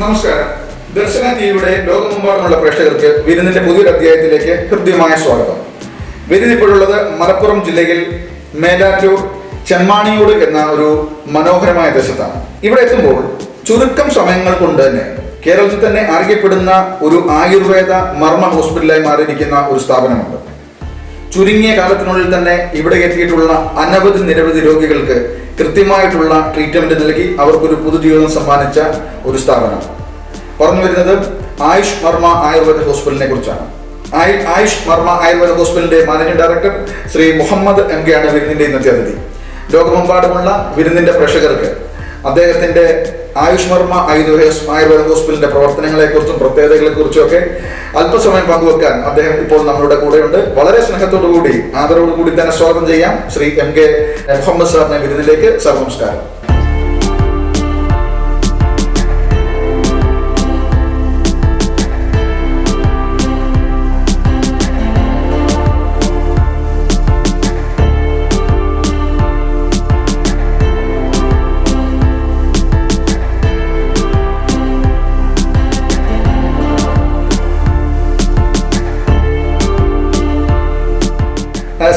നമസ്കാരം. ദർശന ടിവിയുടെ ലോകമെമ്പാടുമുള്ള പ്രേക്ഷകർക്ക് വിരുന്നിന്റെ പുതിയൊരു അധ്യായത്തിലേക്ക് ഹൃദ്യമായ സ്വാഗതം. വിരുന്നിപ്പോഴുള്ളത് മലപ്പുറം ജില്ലയിൽ മേലാറ്റൂർ ചെമ്മാണിയൂട് എന്ന ഒരു മനോഹരമായ ദേശത്താണ്. ഇവിടെ എത്തുമ്പോൾ ചുരുക്കം സമയങ്ങൾ കൊണ്ട് തന്നെ കേരളത്തിൽ തന്നെ അറിയപ്പെടുന്ന ഒരു ആയുർവേദ മർമ്മ ഹോസ്പിറ്റലായി മാറിയിരിക്കുന്ന ഒരു സ്ഥാപനമുണ്ട്. ചുരുങ്ങിയ കാലത്തിനുള്ളിൽ തന്നെ ഇവിടെ എത്തിയിട്ടുള്ള അനവധി നിരവധി രോഗികൾക്ക് കൃത്യമായിട്ടുള്ള ട്രീറ്റ്മെന്റ് നൽകി അവർക്കൊരു പുതുജീവിതം സമ്മാനിച്ച ഒരു സ്ഥാപനം. പറഞ്ഞു വരുന്നത് ആയുഷ് വർമ്മ ആയുർവേദ ഹോസ്പിറ്റലിനെ കുറിച്ചാണ്. ആയു- ആയുഷ് മർമ്മ ആയുർവേദ ഹോസ്പിറ്റലിന്റെ managing director Shri Muhammad M K ആണ് വിരുന്നിന്റെ ഇന്നത്തെ അതിഥി. ലോകമെമ്പാടുമുള്ള വിരുന്നിന്റെ പ്രേക്ഷകർക്ക് അദ്ദേഹത്തിന്റെ ആയുഷ് വർമ്മ ആയുർവേദ ആയുർവേദ ഹോസ്പിറ്റലിന്റെ പ്രവർത്തനങ്ങളെ കുറിച്ചും പ്രത്യേകതകളെ കുറിച്ചും ഒക്കെ അല്പസമയം പങ്കുവെക്കാൻ അദ്ദേഹം ഇപ്പോൾ നമ്മളുടെ കൂടെയുണ്ട്. വളരെ സ്നേഹത്തോടു കൂടി ആദരവോടു കൂടി തന്നെ സ്വാഗതം ചെയ്യാം ശ്രീ എം കെ മുഹമ്മദ് സാറിനെ വിരുദ്ധിലേക്ക് സർ നമസ്കാരം.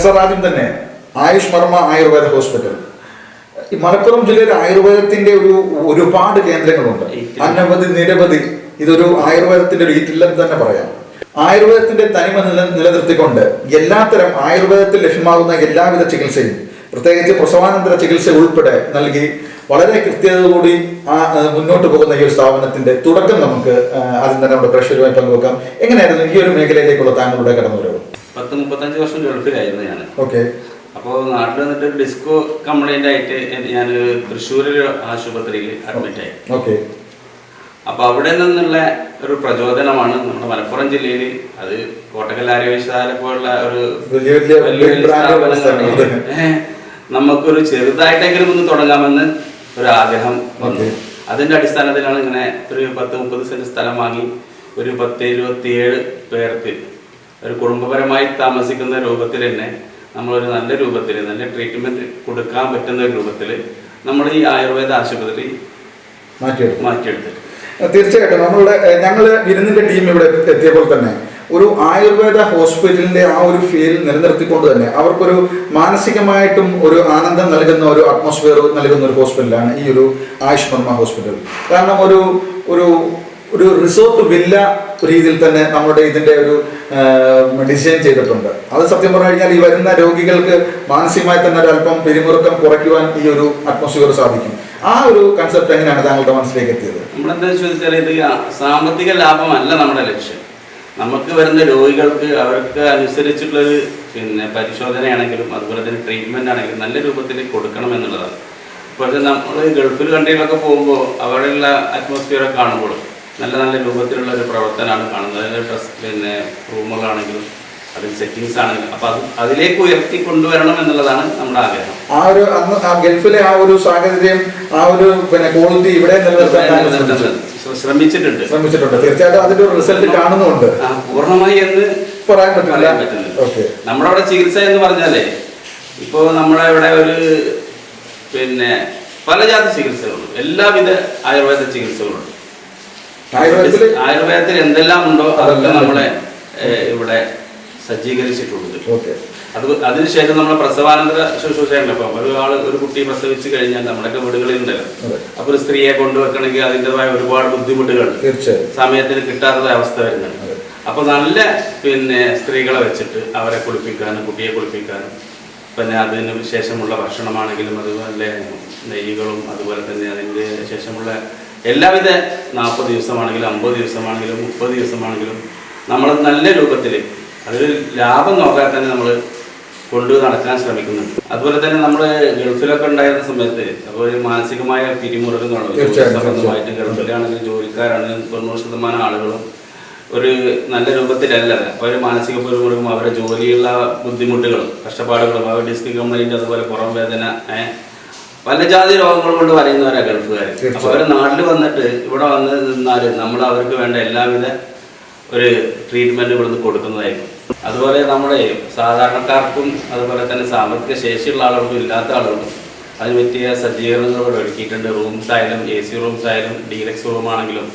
സർ ആദ്യം തന്നെ. ആയുഷ് വർമ്മ ആയുർവേദ ഹോസ്പിറ്റൽ. ഈ മലപ്പുറം ജില്ലയിൽ ആയുർവേദത്തിന്റെ ഒരു ഒരുപാട് കേന്ദ്രങ്ങളുണ്ട്. അനവധി നിരവധി ഇതൊരു ആയുർവേദത്തിന്റെ ഒരു ഈറ്റില്ലം തന്നെ പറയാം. ആയുർവേദത്തിന്റെ തനിമ നില നിലനിർത്തിക്കൊണ്ട് എല്ലാത്തരം ആയുർവേദത്തിൽ ലഭ്യമാകുന്ന എല്ലാവിധ ചികിത്സയും പ്രത്യേകിച്ച് പ്രസവാനന്തര ചികിത്സ ഉൾപ്പെടെ നൽകി വളരെ കൃത്യതയോടുകൂടി ആ മുന്നോട്ട് പോകുന്ന ഈ ഒരു സ്ഥാപനത്തിന്റെ തുടക്കം നമുക്ക് ആദ്യം തന്നെ നമ്മുടെ പ്രേക്ഷകരുമായി പങ്കുവെക്കാം. എങ്ങനെയായിരുന്നു ഈ ഒരു മേഖലയിലേക്കുള്ള താങ്കളുടെ കടന്നുവരവ്? പത്ത് മുപ്പത്തഞ്ച് വർഷം ഗൾഫിലായിരുന്നു ഞാൻ ഓക്കെ. അപ്പോൾ നാട്ടിൽ വന്നിട്ട് ഡിസ്കോ കംപ്ലൈന്റ് ആയിട്ട് ഞാൻ തൃശ്ശൂരിൽ ആശുപത്രിയിൽ അഡ്മിറ്റ് ആയി. ഓക്കെ. അപ്പോൾ അവിടെ നിന്നുള്ള ഒരു പ്രചോദനമാണ് നമ്മുടെ മലപ്പുറം ജില്ലയിൽ അത് കോട്ടക്കൽ ആരോഗ്യശാല പോലുള്ള ഒരു വലിയ വലിയ നമുക്കൊരു ചെറുതായിട്ടെങ്കിലും ഒന്ന് തുടങ്ങാമെന്ന് ഒരു ആഗ്രഹം വന്നു. അതിന്റെ അടിസ്ഥാനത്തിലാണ് ഇങ്ങനെ ഒരു പത്ത് മുപ്പത് സെന്റ് സ്ഥലം വാങ്ങി ഒരു പത്ത് ഇരുപത്തിയേഴ് പേർക്ക് ഒരു കുടുംബപരമായി താമസിക്കുന്ന രൂപത്തിൽ തന്നെ നമ്മളൊരു നല്ല രൂപത്തിൽ നല്ല ട്രീറ്റ്മെന്റ് കൊടുക്കാൻ പറ്റുന്ന ഒരു രൂപത്തിൽ നമ്മൾ ഈ ആയുർവേദ ആശുപത്രി മാറ്റിയെടുത്തു. മാറ്റിയെടുത്തിട്ട് തീർച്ചയായിട്ടും നമ്മളുടെ ഞങ്ങൾ വിരുന്നിന്റെ ടീം ഇവിടെ എത്തിയപ്പോൾ തന്നെ ഒരു ആയുർവേദ ഹോസ്പിറ്റലിന്റെ ആ ഒരു ഫീൽ നിലനിർത്തിക്കൊണ്ട് തന്നെ അവർക്കൊരു മാനസികമായിട്ടും ഒരു ആനന്ദം നൽകുന്ന ഒരു അറ്റ്മോസ്ഫിയർ നൽകുന്ന ഒരു ഹോസ്പിറ്റലാണ് ഈ ഒരു ആയുഷ് വർമ്മ ഹോസ്പിറ്റൽ കാരണം ഒരു ഒരു ഒരു റിസോർട്ട് വില്ല രീതിയിൽ തന്നെ നമ്മുടെ ഇതിന്റെ ഒരു ഡിസൈൻ ചെയ്തിട്ടുണ്ട്. അത് സത്യം പറഞ്ഞു കഴിഞ്ഞാൽ ഈ വരുന്ന രോഗികൾക്ക് മാനസികമായി തന്നെ ഒരു അല്പം പിരിമുറുക്കം കുറയ്ക്കുവാൻ ഈ ഒരു അറ്റ്മോസ്ഫിയർ സാധിക്കും. ആ ഒരു കൺസെപ്റ്റ് എങ്ങനെയാണ് താങ്കളുടെ മനസ്സിലേക്ക് എത്തിയത് നമ്മളെന്താ ചോദിച്ചാൽ ഇത് സാമ്പത്തിക ലാഭമല്ല നമ്മുടെ ലക്ഷ്യം. നമുക്ക് വരുന്ന രോഗികൾക്ക് അവർക്ക് അനുസരിച്ചുള്ളൊരു പിന്നെ പരിശോധനയാണെങ്കിലും അതുപോലെ തന്നെ ട്രീറ്റ്മെന്റ് ആണെങ്കിലും നല്ല രൂപത്തിൽ കൊടുക്കണം എന്നുള്ളതാണ്. ഇപ്പോഴത്തെ നമ്മൾ ഗൾഫിൽ കൺട്രിയിലൊക്കെ പോകുമ്പോൾ അവിടെയുള്ള അറ്റ്മോസ്ഫിയറൊക്കെ കാണുമ്പോൾ നല്ല നല്ല രൂപത്തിലുള്ള ഒരു പ്രവർത്തനമാണ് കാണുന്നത്. ഡ്രസ് പിന്നെ റൂമുകളാണെങ്കിലും അതിൽ സെറ്റിങ്സ് ആണെങ്കിലും. അപ്പൊ അത് അതിലേക്ക് ഉയർത്തി കൊണ്ടുവരണം എന്നുള്ളതാണ് നമ്മുടെ ആഗ്രഹം. ആ ഒരു അന്ന് ഗൾഫിലെ ആ ഒരു സാഹചര്യം ആ ഒരു പിന്നെ ക്വാളിറ്റി ഇവിടെ നിലനിർത്താൻ. ശ്രമിച്ചിട്ടുണ്ട്. ശ്രമിച്ചിട്ടുണ്ട്. തീർച്ചയായിട്ടും അതിന്റെ ഒരു റിസൾട്ട് കാണുന്നുണ്ട്. പൂർണമായി എന്ന് പറയാൻ പറ്റില്ല. നമ്മുടെ അവിടെ ചികിത്സ എന്ന് പറഞ്ഞാലേ ഇപ്പോൾ നമ്മുടെ ഇവിടെ ഒരു പിന്നെ പല ജാതി ചികിത്സകളുണ്ട്. എല്ലാവിധ ആയുർവേദ ചികിത്സകളുണ്ട്. ആയുർവേദത്തിൽ എന്തെല്ലാം ഉണ്ടോ അതൊക്കെ നമ്മളെ ഇവിടെ സജ്ജീകരിച്ചിട്ടുണ്ട് അത് അതിനുശേഷം നമ്മൾ പ്രസവാനന്തര ശുശ്രൂഷയുണ്ട് അപ്പം ഒരാൾ ഒരു കുട്ടി പ്രസവിച്ച് കഴിഞ്ഞാൽ നമ്മുടെയൊക്കെ വീടുകളിൽ ഉണ്ടല്ലോ. അപ്പൊ ഒരു സ്ത്രീയെ കൊണ്ടുവെക്കണമെങ്കിൽ അതിന്റെതായ ഒരുപാട് ബുദ്ധിമുട്ടുകൾ സമയത്തിന് കിട്ടാത്ത അവസ്ഥ വരുന്നുണ്ട്. അപ്പൊ നല്ല പിന്നെ സ്ത്രീകളെ വെച്ചിട്ട് അവരെ കുളിപ്പിക്കാനും കുട്ടിയെ കുളിപ്പിക്കാനും പിന്നെ അതിന് ശേഷമുള്ള ഭക്ഷണമാണെങ്കിലും അതുപോലെ നെയ്യുകളും അതുപോലെ തന്നെ അതിന്റെ ശേഷമുള്ള എല്ലാവിധ നാൽപ്പത് ദിവസമാണെങ്കിലും അമ്പത് ദിവസമാണെങ്കിലും മുപ്പത് ദിവസമാണെങ്കിലും നമ്മൾ നല്ല രൂപത്തിൽ അതിൽ ലാഭം നോക്കാതെ തന്നെ നമ്മൾ കൊണ്ടു നടക്കാൻ ശ്രമിക്കുന്നുണ്ട്. അതുപോലെ തന്നെ നമ്മൾ ഗൾഫിലൊക്കെ ഉണ്ടായിരുന്ന സമയത്ത് അപ്പോൾ ഒരു മാനസികമായ തീർച്ചയായും, സംബന്ധമായിട്ട് ഗൾഫിലാണെങ്കിലും ജോലിക്കാരാണെങ്കിലും തൊണ്ണൂറ് ശതമാനം ആളുകളും ഒരു നല്ല രൂപത്തിലല്ല. അപ്പോൾ ഒരു മാനസിക പിരിമുറുക്കം അവരുടെ ജോലിയുള്ള ബുദ്ധിമുട്ടുകളും കഷ്ടപ്പാടുകളും അവരുടെ ഡിസ്ക് കംപ്ലൈന്റ് അതുപോലെ പുറം വേദന പല ജാതി രോഗങ്ങൾ കൊണ്ട് വരയുന്നവരാ ഗൾഫുകാർ അപ്പൊ അവർ നാട്ടിൽ വന്നിട്ട് ഇവിടെ വന്ന് നിന്നാൽ നമ്മൾ അവർക്ക് വേണ്ട എല്ലാവിധ ഒരു ട്രീറ്റ്മെന്റ് ഇവിടുന്ന് കൊടുക്കുന്നതായിരിക്കും. അതുപോലെ നമ്മുടെ സാധാരണക്കാർക്കും അതുപോലെ തന്നെ സാമ്പത്തിക ശേഷിയുള്ള ആളുകൾക്കും ഇല്ലാത്ത ആളുകൾക്കും അതിന് പറ്റിയ സജ്ജീകരണങ്ങൾ ഇവിടെ ഒരുക്കിയിട്ടുണ്ട്. റൂംസ് ആയാലും എ സി റൂംസ് ആയാലും ഡീലക്സ് റൂം ആണെങ്കിലും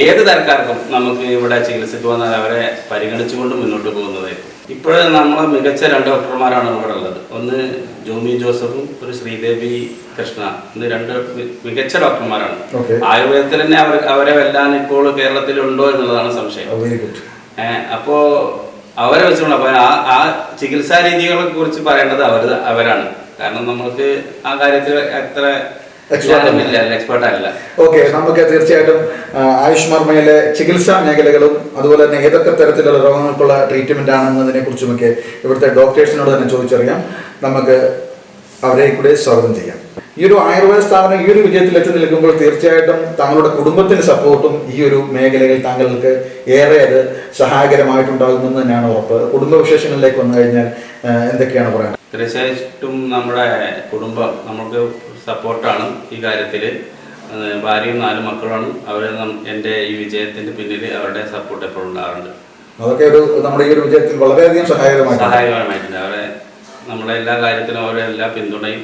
ഏത് തരക്കാർക്കും നമുക്ക് ഇവിടെ ചികിത്സയ്ക്ക് വന്നാൽ അവരെ പരിഗണിച്ചുകൊണ്ട് മുന്നോട്ട് പോകുന്നത് ഇപ്പോഴും നമ്മളെ മികച്ച രണ്ട് ഡോക്ടർമാരാണ് ഇവിടെ ഉള്ളത്. ഒന്ന് ജോമി ജോസഫും ഒരു ശ്രീദേവി കൃഷ്ണ എന്ന് രണ്ട് മികച്ച ഡോക്ടർമാരാണ്. ആയുർവേദത്തിൽ തന്നെ അവർ അവരെ വെല്ലാൻ ഇപ്പോൾ കേരളത്തിലുണ്ടോ എന്നുള്ളതാണ് സംശയം. അപ്പോ അവരെ വെച്ചുകൊണ്ട് അപ്പൊ ആ ആ ചികിത്സാ രീതികളെ കുറിച്ച് പറയേണ്ടത് അവർ അവരാണ്. കാരണം നമ്മൾക്ക് ആ കാര്യത്തിൽ എത്ര എക്സ്പേർട്ട് അല്ല. ഓക്കെ നമുക്ക് തീർച്ചയായിട്ടും ആയുഷ്മർമ്മയിലെ ആയുഷ് മർമ്മയിലെ ചികിത്സാ മേഖലകളും അതുപോലെ തന്നെ ഏതൊക്കെ തരത്തിലുള്ള രോഗങ്ങൾക്കുള്ള ട്രീറ്റ്മെന്റ് ആണെന്നതിനെ കുറിച്ചുമൊക്കെ ഇവിടുത്തെ ഡോക്ടേഴ്സിനോട് തന്നെ ചോദിച്ചറിയാം. നമുക്ക് അവരെ കൂടെ സ്വാഗതം ചെയ്യാം. ഈ ഒരു ആയുർവേദ സ്ഥാപനം ഈ ഒരു വിജയത്തിൽ എത്തി നിൽക്കുമ്പോൾ തീർച്ചയായിട്ടും താങ്കളുടെ കുടുംബത്തിന് സപ്പോർട്ടും ഈ ഒരു മേഖലയിൽ താങ്കൾക്ക് ഏറെ അത് സഹായകരമായിട്ടുണ്ടാകുമെന്ന് തന്നെയാണ് ഉറപ്പ്. കുടുംബ വിശേഷങ്ങളിലേക്ക് വന്നു കഴിഞ്ഞാൽ എന്തൊക്കെയാണ് പറയുന്നത് തീർച്ചയായിട്ടും നമ്മുടെ കുടുംബം നമുക്ക് സപ്പോർട്ടാണ് ഈ കാര്യത്തിൽ ഭാര്യയും നാല് മക്കളുമാണ്. അവർ എന്റെ ഈ വിജയത്തിന്റെ പിന്നിൽ അവരുടെ സപ്പോർട്ട് എപ്പോഴും ഉണ്ടാകാറുണ്ട് അതൊക്കെ ഒരു നമ്മുടെ ഈ ഒരു വിജയത്തിൽ വളരെയധികം സഹായകരമായിട്ടുണ്ട്. സഹായകരമായിട്ടുണ്ട്. അവരെ നമ്മുടെ എല്ലാ കാര്യത്തിലും അവരെ എല്ലാ പിന്തുണയും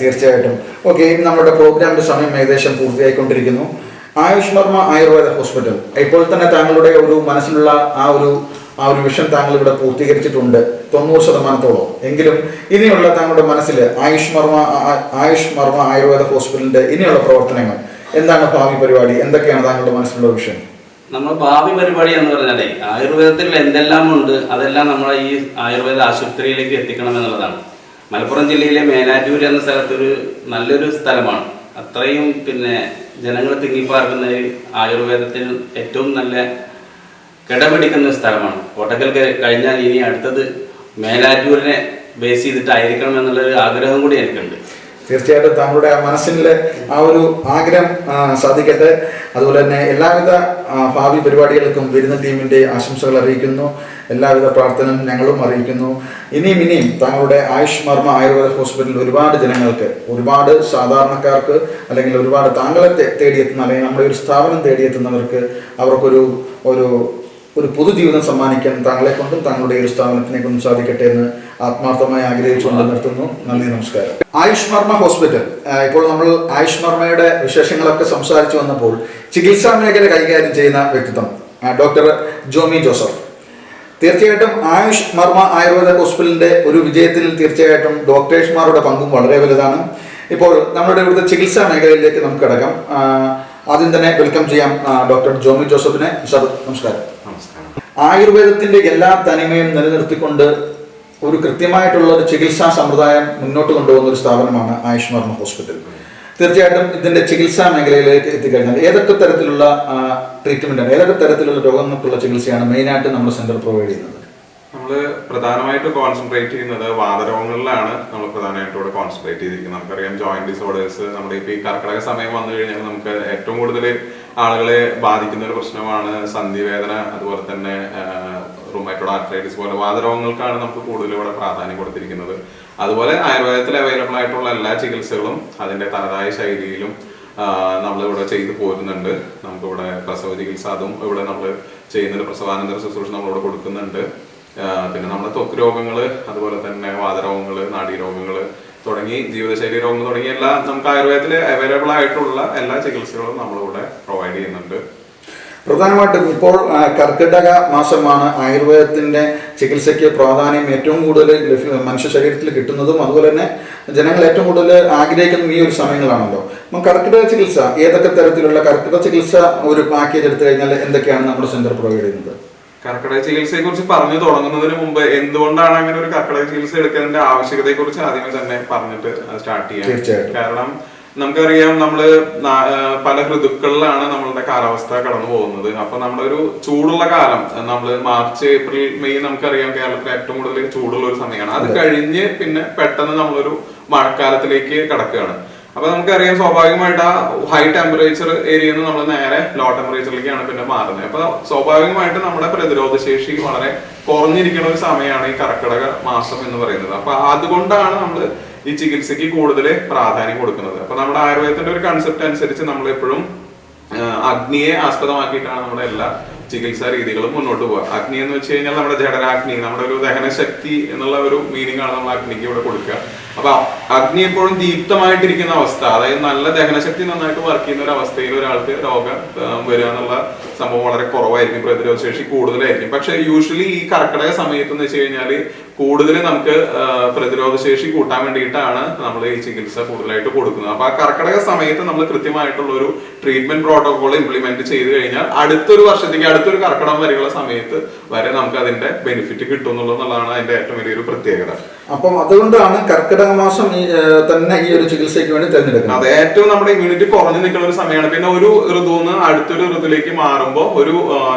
തീർച്ചയായിട്ടും. ഓക്കെ ഇനി നമ്മുടെ പ്രോഗ്രാമിന്റെ സമയം ഏകദേശം പൂർത്തിയായിക്കൊണ്ടിരിക്കുന്നു. ആയുഷ് വർമ്മ ആയുർവേദ ഹോസ്പിറ്റൽ. ഇപ്പോൾ തന്നെ താങ്കളുടെ ഒരു മനസ്സിലുള്ള ആ ഒരു ആ ഒരു മിഷൻ താങ്കൾ ഇവിടെ പൂർത്തീകരിച്ചിട്ടുണ്ട് തൊണ്ണൂറ് ശതമാനത്തോളം. എങ്കിലും ഇനിയുള്ള താങ്കളുടെ മനസ്സിൽ ആയുഷ് മർമ്മ ആയുഷ് മർമ്മ ആയുർവേദ ഹോസ്പിറ്റലിന്റെ ഇനിയുള്ള പ്രവർത്തനങ്ങൾ എന്താണ് ഭാവി പരിപാടി? എന്തൊക്കെയാണ് താങ്കളുടെ മനസ്സിലുള്ള വിഷയം? നമ്മൾ ഭാവി പരിപാടി എന്ന് പറഞ്ഞാലേ ആയുർവേദത്തിൽ എന്തെല്ലാം ഉണ്ട് അതെല്ലാം നമ്മൾ ഈ ആയുർവേദ ആശുപത്രിയിലേക്ക് എത്തിക്കണം എന്നുള്ളതാണ്. മലപ്പുറം ജില്ലയിലെ മേലാറ്റൂർ എന്ന സ്ഥലത്തൊരു നല്ലൊരു സ്ഥലമാണ്. അത്രയും പിന്നെ ജനങ്ങൾ തിങ്ങിപ്പാർക്കുന്ന ആയുർവേദത്തിന് ഏറ്റവും നല്ല കിടപിടിക്കുന്ന സ്ഥലമാണ്. കോട്ടക്കൽ കഴിഞ്ഞാൽ ഇനി അടുത്തത് മേലാറ്റൂരിനെ ബേസ് ചെയ്തിട്ടായിരിക്കണം എന്നുള്ളൊരു ആഗ്രഹം കൂടി എനിക്കുണ്ട്. തീർച്ചയായിട്ടും താങ്കളുടെ മനസ്സിലെ ആ ഒരു ആഗ്രഹം സാധിക്കട്ടെ. അതുപോലെ തന്നെ എല്ലാവിധ ഭാവി പരിപാടികൾക്കും വരുന്ന ടീമിന്റെ ആശംസകൾ അറിയിക്കുന്നു. എല്ലാവിധ പ്രാർത്ഥനയും ഞങ്ങളും അറിയിക്കുന്നു. ഇനിയും ഇനിയും താങ്കളുടെ ആയുഷ് മർമ്മ ആയുർവേദ ഹോസ്പിറ്റലിൽ ഒരുപാട് ജനങ്ങൾക്ക് ഒരുപാട് സാധാരണക്കാർക്ക് അല്ലെങ്കിൽ ഒരുപാട് താങ്കളെ തേടിയെത്തുന്ന അല്ലെങ്കിൽ നമ്മുടെ ഒരു സ്ഥാപനം തേടിയെത്തുന്നവർക്ക് അവർക്കൊരു ഒരു ഒരു പൊതുജീവിതം സമ്മാനിക്കാൻ താങ്കളെ കൊണ്ടും താങ്കളുടെ ഒരു സ്ഥാപനത്തിനെ കൊണ്ടും സാധിക്കട്ടെ എന്ന് ആത്മാർത്ഥമായി ആഗ്രഹിച്ചുകൊണ്ട് നിർത്തുന്നു. നന്ദി നമസ്കാരം. ആയുഷ് മർമ്മ ഹോസ്പിറ്റൽ. ഇപ്പോൾ നമ്മൾ ആയുഷ് മർമ്മയുടെ വിശേഷങ്ങളൊക്കെ സംസാരിച്ചു വന്നപ്പോൾ ചികിത്സാ മേഖല കൈകാര്യം ചെയ്യുന്ന വ്യക്തിത്വം ഡോക്ടർ ജോമി ജോസഫ്. തീർച്ചയായിട്ടും ആയുഷ് മർമ്മ ആയുർവേദ ഹോസ്പിറ്റലിന്റെ ഒരു വിജയത്തിൽ തീർച്ചയായിട്ടും ഡോക്ടേഴ്സ്മാരുടെ പങ്കും വളരെ വലുതാണ്. ഇപ്പോൾ നമ്മുടെ ഇവിടുത്തെ ചികിത്സാ മേഖലയിലേക്ക് നമുക്ക് കിടക്കാം. ആദ്യം തന്നെ വെൽക്കം ചെയ്യാം ഡോക്ടർ ജോമി ജോസഫിനെ. സർ നമസ്കാരം നമസ്കാരം. ആയുർവേദത്തിന്റെ എല്ലാ തനിമയും നിലനിർത്തിക്കൊണ്ട് ഒരു കൃത്യമായിട്ടുള്ള ഒരു ചികിത്സാ സമ്പ്രദായം മുന്നോട്ട് കൊണ്ടുപോകുന്ന ഒരു സ്ഥാപനമാണ് ആയുഷ് മർമ്മ ഹോസ്പിറ്റൽ. തീർച്ചയായിട്ടും ഇതിന്റെ ചികിത്സാ മേഖലയിലേക്ക് എത്തിക്കഴിഞ്ഞാൽ ഏതൊക്കെ തരത്തിലുള്ള ട്രീറ്റ്മെന്റാണ് ഏതൊക്കെ തരത്തിലുള്ള രോഗങ്ങൾക്കുള്ള ചികിത്സയാണ് മെയിനായിട്ട് നമ്മുടെ സെന്റർ പ്രൊവൈഡ് ചെയ്യുന്നത്. നമ്മൾ പ്രധാനമായിട്ട് കോൺസെൻട്രേറ്റ് ചെയ്യുന്നത് വാതരോഗങ്ങളിലാണ് നമ്മൾ പ്രധാനമായിട്ടും ഇവിടെ കോൺസെൻട്രേറ്റ് ചെയ്തിരിക്കുന്നത്. നമുക്കറിയാം ജോയിന്റ് ഡിസോർഡേഴ്സ് നമ്മുടെ ഇപ്പോൾ ഈ കർക്കിടക സമയം വന്നു കഴിഞ്ഞാൽ നമുക്ക് ഏറ്റവും കൂടുതൽ ആളുകളെ ബാധിക്കുന്ന ഒരു പ്രശ്നമാണ് സന്ധിവേദന അതുപോലെ തന്നെ റൂമായിട്ടുള്ള ആർത്രൈറ്റിസ് പോലെ വാതരോഗങ്ങൾക്കാണ് നമുക്ക് കൂടുതൽ ഇവിടെ പ്രാധാന്യം കൊടുത്തിരിക്കുന്നത്. അതുപോലെ ആയുർവേദത്തിൽ അവൈലബിൾ ആയിട്ടുള്ള എല്ലാ ചികിത്സകളും അതിന്റെ തനതായ ശൈലിയിലും നമ്മളിവിടെ ചെയ്തു പോരുന്നുണ്ട്. നമുക്കിവിടെ പ്രസവ ചികിത്സ അതും ഇവിടെ നമ്മൾ ചെയ്യുന്നുണ്ട് പ്രസവാനന്തര ശുശ്രൂഷ നമ്മളിവിടെ കൊടുക്കുന്നുണ്ട്. പിന്നെ നമ്മുടെ ത്വക്ക് രോഗങ്ങൾ അതുപോലെ തന്നെ വാതരോഗങ്ങൾ നാഡീരോഗങ്ങൾ തുടങ്ങി ജീവിതശൈലി രോഗങ്ങൾ തുടങ്ങി എല്ലാ നമുക്ക് ആയുർവേദത്തിൽ അവൈലബിൾ ആയിട്ടുള്ള എല്ലാ ചികിത്സകളും നമ്മളിവിടെ പ്രൊവൈഡ് ചെയ്യുന്നുണ്ട്. പ്രധാനമായിട്ടും ഇപ്പോൾ കർക്കിടക മാസമാണ് ആയുർവേദത്തിന്റെ ചികിത്സയ്ക്ക് പ്രാധാന്യം ഏറ്റവും കൂടുതൽ മനുഷ്യ ശരീരത്തിൽ കിട്ടുന്നതും അതുപോലെ തന്നെ ജനങ്ങൾ ഏറ്റവും കൂടുതൽ ആഗ്രഹിക്കുന്നതും ഈ ഒരു സമയങ്ങളാണല്ലോ. കർക്കിടക ചികിത്സ ഏതൊക്കെ തരത്തിലുള്ള കർക്കിടക ചികിത്സ ഒരു പാക്കേജ് എടുത്തു കഴിഞ്ഞാൽ എന്തൊക്കെയാണ് നമ്മുടെ സെന്റർ പ്രൊവൈഡ് ചെയ്യുന്നത്? കർക്കിടക ചികിത്സയെ കുറിച്ച് പറഞ്ഞു തുടങ്ങുന്നതിന് മുമ്പ് എന്തുകൊണ്ടാണ് അങ്ങനെ ഒരു കർക്കിടക ചികിത്സ എടുക്കുന്നതിന്റെ ആവശ്യകതയെ കുറിച്ച് ആദ്യമേ തന്നെ പറഞ്ഞിട്ട് സ്റ്റാർട്ട് ചെയ്യാം. കാരണം നമുക്കറിയാം നമ്മൾ നാ- ആ, പല ഋതുക്കളിലാണ് നമ്മളുടെ കാലാവസ്ഥ കടന്നു പോകുന്നത്. അപ്പൊ നമ്മുടെ ഒരു ചൂടുള്ള കാലം നമ്മൾ മാർച്ച് ഏപ്രിൽ മെയ് നമുക്കറിയാം കേരളത്തിൽ ഏറ്റവും കൂടുതൽ ചൂടുള്ള ഒരു സമയമാണ്. അത്. കഴിഞ്ഞ് പിന്നെ പെട്ടെന്ന് നമ്മളൊരു മഴക്കാലത്തിലേക്ക് കടക്കുകയാണ്. അപ്പൊ നമുക്കറിയാം സ്വാഭാവികമായിട്ട് ആ ഹൈ ടെമ്പറേച്ചർ ഏരിയയിൽ നിന്ന് നമ്മൾ നേരെ ലോ ടെമ്പറേച്ചറിലേക്കാണ് പിന്നെ മാറുന്നത്. അപ്പൊ സ്വാഭാവികമായിട്ട് നമ്മുടെ പ്രതിരോധ ശേഷി വളരെ കുറഞ്ഞിരിക്കുന്ന ഒരു സമയമാണ് ഈ കർക്കിടക മാസം എന്ന് പറയുന്നത്. അപ്പൊ അതുകൊണ്ടാണ് നമ്മൾ ഈ ചികിത്സയ്ക്ക് കൂടുതൽ പ്രാധാന്യം കൊടുക്കുന്നത്. അപ്പൊ നമ്മുടെ ആയുർവേദത്തിന്റെ ഒരു കൺസെപ്റ്റ് അനുസരിച്ച് നമ്മൾ എപ്പോഴും അഗ്നിയെ ആസ്പദമാക്കിയിട്ടാണ് നമ്മുടെ എല്ലാ ചികിത്സാ രീതികളും മുന്നോട്ട് പോകുക അഗ്നി എന്ന് വെച്ച് കഴിഞ്ഞാൽ നമ്മുടെ ജഠരാഗ്നി നമ്മുടെ ഒരു ദഹനശക്തി എന്നുള്ള ഒരു മീനിങ് ആണ് നമ്മൾ അഗ്നിക്ക് ഇവിടെ കൊടുക്കുക. അപ്പൊ അഗ്നി എപ്പോഴും ദീപ്തമായിട്ടിരിക്കുന്ന അവസ്ഥ. അതായത് നല്ല ദഹനശക്തി നന്നായിട്ട് വർക്ക് ചെയ്യുന്ന ഒരു അവസ്ഥയിൽ ഒരാൾക്ക് രോഗം വരിക എന്നുള്ള സംഭവം വളരെ കുറവായിരിക്കും. പ്രതിരോധ ശേഷി കൂടുതലായിരിക്കും. പക്ഷെ യൂഷ്വലി ഈ കർക്കിടക സമയത്ത് എന്ന് വെച്ച് കഴിഞ്ഞാൽ കൂടുതൽ നമുക്ക് പ്രതിരോധ ശേഷി കൂട്ടാൻ വേണ്ടിയിട്ടാണ് നമ്മൾ ഈ ചികിത്സ കൂടുതലായിട്ട് കൊടുക്കുന്നത്. അപ്പൊ ആ കർക്കിടക സമയത്ത് നമ്മൾ കൃത്യമായിട്ടുള്ള ഒരു ട്രീറ്റ്മെന്റ് പ്രോട്ടോകോൾ ഇംപ്ലിമെന്റ് ചെയ്ത് കഴിഞ്ഞാൽ അടുത്തൊരു വർഷത്തേക്ക് അടുത്തൊരു കർക്കിടകം വരെയുള്ള സമയത്ത് വരെ നമുക്ക് അതിന്റെ ബെനിഫിറ്റ് കിട്ടും എന്നുള്ളതാണ് അതിന്റെ ഏറ്റവും വലിയൊരു പ്രത്യേകത. അപ്പം അതുകൊണ്ടാണ് കർക്കിടക മാസം തന്നെ ഈ ഒരു ചികിത്സയ്ക്ക് വേണ്ടി തിരഞ്ഞെടുക്കുന്നത്. അതെ ഏറ്റവും നമ്മുടെ ഇമ്മ്യൂണിറ്റി കുറഞ്ഞു നിൽക്കുന്ന ഒരു സമയമാണ്. പിന്നെ ഒരു ഋതുന്ന് അടുത്തൊരു ഋതുലേക്ക് മാറുമ്പോൾ ഒരു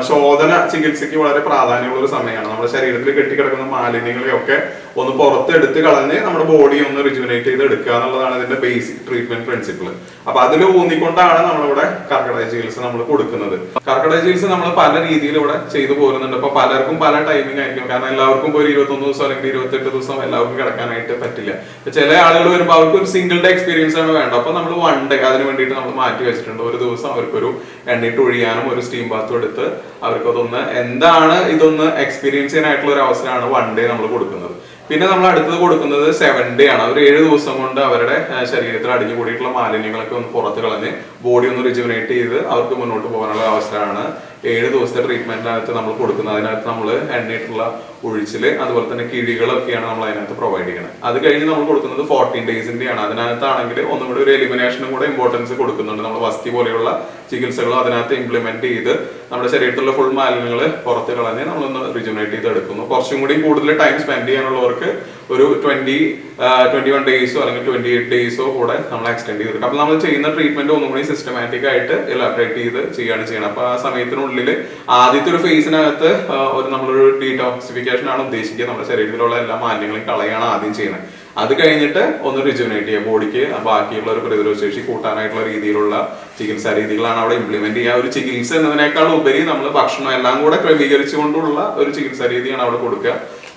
ശോധന ചികിത്സയ്ക്ക് വളരെ പ്രാധാന്യമുള്ള ഒരു സമയമാണ്. നമ്മുടെ ശരീരത്തിൽ കെട്ടിക്കിടക്കുന്ന മാലിന്യങ്ങളെയൊക്കെ ഒന്ന് പുറത്തെടുത്ത് കളഞ്ഞ് നമ്മുടെ ബോഡി ഒന്ന് റിജുവിനേറ്റ് ചെയ്ത് എടുക്കുക എന്നുള്ളതാണ് ഇതിന്റെ ബേസിക് ട്രീറ്റ്മെന്റ് പ്രിൻസിപ്പിൾ അപ്പൊ അതിൽ ഊന്നിക്കൊണ്ടാണ് നമ്മളിവിടെ കർക്കിടക ചികിത്സ നമ്മൾ കൊടുക്കുന്നത്. കർക്കിടക ചികിത്സ നമ്മൾ പല രീതിയിൽ ഇവിടെ ചെയ്തു പോരുന്നുണ്ട്. അപ്പൊ പലർക്കും പല ടൈമിംഗ് ആയിരിക്കും. കാരണം എല്ലാവർക്കും ഒരു ഇരുപത്തൊന്ന് ദിവസം അല്ലെങ്കിൽ ഇരുപത്തെട്ട് ദിവസം എല്ലാവർക്കും കിടക്കാനായിട്ട് പറ്റില്ല. ചില ആളുകൾ വരുമ്പോൾ അവർക്ക് ഒരു സിംഗിൾ ഡേ എക്സ്പീരിയൻസ് ആണ് വേണ്ടത്. അപ്പൊ നമ്മൾ വൺ ഡേ അതിന് വേണ്ടിയിട്ട് നമ്മൾ മാറ്റി വെച്ചിട്ടുണ്ട്. ഒരു ദിവസം അവർക്കൊരു എണ്ണയിട്ട് ഒഴിയാനും ഒരു സ്റ്റീം ബാത്ത് എടുത്ത് അവർക്കതൊന്ന് എന്താണ് ഇതൊന്ന് എക്സ്പീരിയൻസ് ചെയ്യാനായിട്ടുള്ള ഒരു അവസരമാണ് വൺ ഡേ നമ്മൾ കൊടുക്കുന്നത്. പിന്നെ നമ്മൾ അടുത്തത് കൊടുക്കുന്നത് സെവൻ ഡേ ആണ്. ഒരു ഏഴ് ദിവസം കൊണ്ട് അവരുടെ ശരീരത്തിൽ അടിഞ്ഞു കൂടിയിട്ടുള്ള മാലിന്യങ്ങളൊക്കെ ഒന്ന് പുറത്ത് കളഞ്ഞ് ബോഡി ഒന്ന് റിജുവിനേറ്റ് ചെയ്ത് അവർക്ക് മുന്നോട്ട് പോകാനുള്ള അവസരമാണ് ഏഴ് ദിവസത്തെ ട്രീറ്റ്മെന്റിനകത്ത് നമ്മൾ കൊടുക്കുന്നത്. അതിനകത്ത് നമ്മൾ എണ്ണയിട്ടുള്ള ഒഴിച്ചിൽ അതുപോലെ തന്നെ കിഴികളൊക്കെയാണ് നമ്മൾ അതിനകത്ത് പ്രൊവൈഡ് ചെയ്യുന്നത് അത് കഴിഞ്ഞ് നമ്മൾ കൊടുക്കുന്നത് ഫോർട്ടീൻ ഡേയ്സിന്റെ ആണ് അതിനകത്താണെങ്കിൽ ഒന്നും കൂടി ഒരു എലിമിനേഷനും കൂടെ ഇമ്പോർട്ടൻസ് കൊടുക്കുന്നുണ്ട്. നമ്മൾ വസ്തി പോലെയുള്ള ചികിത്സകളും അതിനകത്ത് ഇംപ്ലിമെന്റ് ചെയ്ത് നമ്മുടെ ശരീരത്തിലുള്ള ഫുൾ മാലിന്യങ്ങൾ പുറത്ത് കളഞ്ഞ് നമ്മളൊന്ന് റിജുനേറ്റ് ചെയ്ത് എടുക്കുന്നു കുറച്ചും കൂടി കൂടുതൽ ടൈം സ്പെൻഡ് ചെയ്യാനുള്ളവർക്ക് ഒരു ട്വന്റി ട്വന്റി വൺ ഡേയ്സോ അല്ലെങ്കിൽ ട്വന്റി എയ്റ്റ് ഡേയ്സോ കൂടെ നമ്മൾ എക്സ്റ്റെൻഡ് ചെയ്തിട്ട് അപ്പൊ നമ്മൾ ചെയ്യുന്ന ട്രീറ്റ്മെന്റ് ഒന്നും കൂടി സിസ്റ്റമാറ്റിക് ആയിട്ട് എലാബറേറ്റ് ചെയ്ത് ചെയ്യാണ് ചെയ്യണം അപ്പൊ ആ സമയത്തിനുള്ളിൽ ആദ്യത്തെ ഒരു ഫേസിനകത്ത് ഒരു നമ്മളൊരു ഡീടോക്സിഫിക്കേഷൻ ആണ് ഉദ്ദേശിക്കുക. നമ്മുടെ ശരീരത്തിലുള്ള എല്ലാ മാലിന്യങ്ങളും കളയാണ് ആദ്യം ചെയ്യുന്നത്. അത് കഴിഞ്ഞിട്ട് ഒന്ന് റിജുവിനേറ്റ് ചെയ്യുക. ബോഡിക്ക് ബാക്കിയുള്ള ഒരു പ്രതിരോധ ശേഷി കൂട്ടാനായിട്ടുള്ള രീതിയിലുള്ള ചികിത്സാ രീതികളാണ് അവിടെ ഇംപ്ലിമെന്റ് ചെയ്യുക. ഒരു ചികിത്സ എന്നതിനേക്കാൾ ഉപരി നമ്മൾ ഭക്ഷണം എല്ലാം കൂടെ ക്രമീകരിച്ചുകൊണ്ടുള്ള ഒരു ചികിത്സാ രീതിയാണ് അവിടെ കൊടുക്കുക.